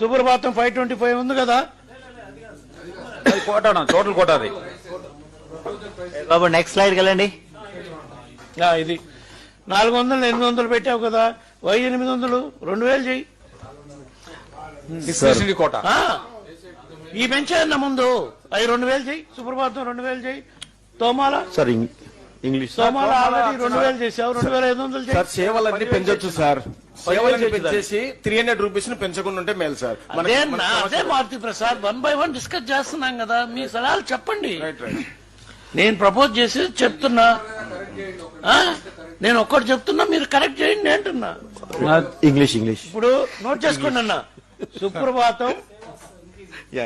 సుప్రభాతం five twenty five ఉంది కదా? అది కోట టోటల్ కోట అది. బాబు నెక్స్ట్ స్లైడ్కి వెళ్ళండి. ఆ, ఇది. నాలుగు వందలు ఎనిమిది వందలు పెట్టావు కదా? వై ఎనిమిది వందలు? రెండు వేలు చెయ్యి. కోట. ఆ, ఈ పెంచాయన్న ముందు. అవి రెండు వేలు చెయ్యి. సుప్రభాతం రెండు వేలు చెయ్యి. తోమాల. సార్ ఇంగ్లీష్ తోమాల ఆల్రెడీ రెండు వేలు చేసావు రెండు వేల ఐదు వందలు సార్ సేవలన్నీ పెంచొచ్చు సార్. సేవలన్నీ పెంచేసి త్రీ హండ్రెడ్ రూపీస్ని పెంచకుండా ఉంటే మేలు సార్. అదే మనకి నా అదే Maruti Prasad one by one discuss చేస్తున్నాం కదా. మీ సలహాలు చెప్పండి. Right, right. నేను ప్రపోజ్ చేసి చెప్తున్నా? నేను ఒక్కటి చెప్తున్నా మీరు కరెక్ట్ చేయండి అంటున్నా. English English. ఇప్పుడు నోట్ చేసుకోండి అన్న. సుప్రభాతం. Yeah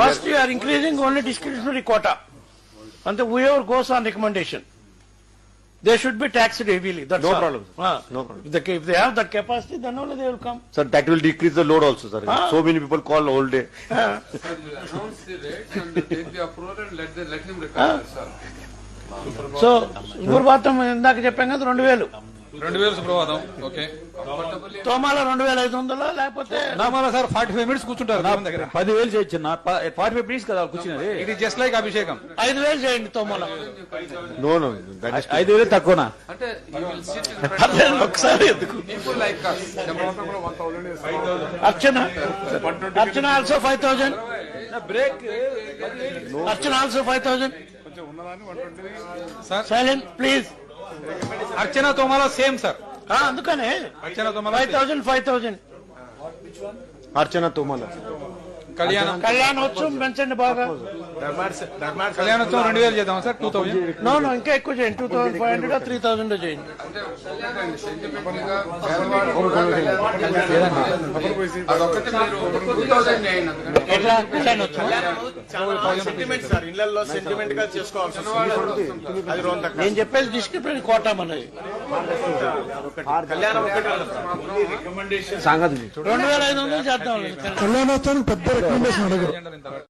first you are increasing only discretionary quota అంటే we ever goes on recommendation they should be taxed heavily No problem, sir. No problem. If they have that capacity then only they will come sir that will decrease the load also sir Ah. So many people call whole day Sir, you announce the rates and take the approval and let the, let him recover, sir. So సుప్రభాతం ఇందాక చెప్పాం కదా రెండు వేలు రెండు వేలు సుప్రభాతం okay. తోమాల రెండు వేల ఐదు వందలు లేకపోతే నామాల సార్ ఫార్టీ ఫైవ్ మినిట్స్ కూర్చుంటారు దేవుని దగ్గర. పదివేలు చేయొచ్చు ఫార్టీ ఫైవ్ మినిట్స్ కదా కూర్చున్నది ఇది జస్ట్ లైక్ అభిషేకం. ఐదు వేలు చేయండి తోమాల. నో నో ఐదు వేలు తక్కువనా? అంటే ఒకసారి ఎందుకు. అర్చన అర్చన also five thousand break Archana also five thousand sir silent please అర్చన తోమాల సేమ్ సార్. అందుకనే. అర్చన తోమాల ఫైవ్ థౌజండ్ ఫైవ్ థౌజండ్. అర్చన తోమల. కళ్యాణం. కళ్యాణోత్సవం పెంచండి బాగా. కళ్యాణోత్సవం రెండు వేలు చేద్దాం సార్? టూ నో నో ఇంకా ఎక్కువ చేయండి. Two thousand five hundred three thousand చేయండి. థౌసండ్ ఎట్లా? కళ్యాణోత్సవం. సెంటిమెంట్గా చేసుకోవాల్సి నేను చెప్పేది డిస్క్రిప్షన్ కోటా కళ్యాణం ఒకటి రెండు వేల ఐదు వందలు చేద్దాం. కళ్యాణోత్సవానికి పెద్ద రికమెండేషన్ అడగరు ఇంత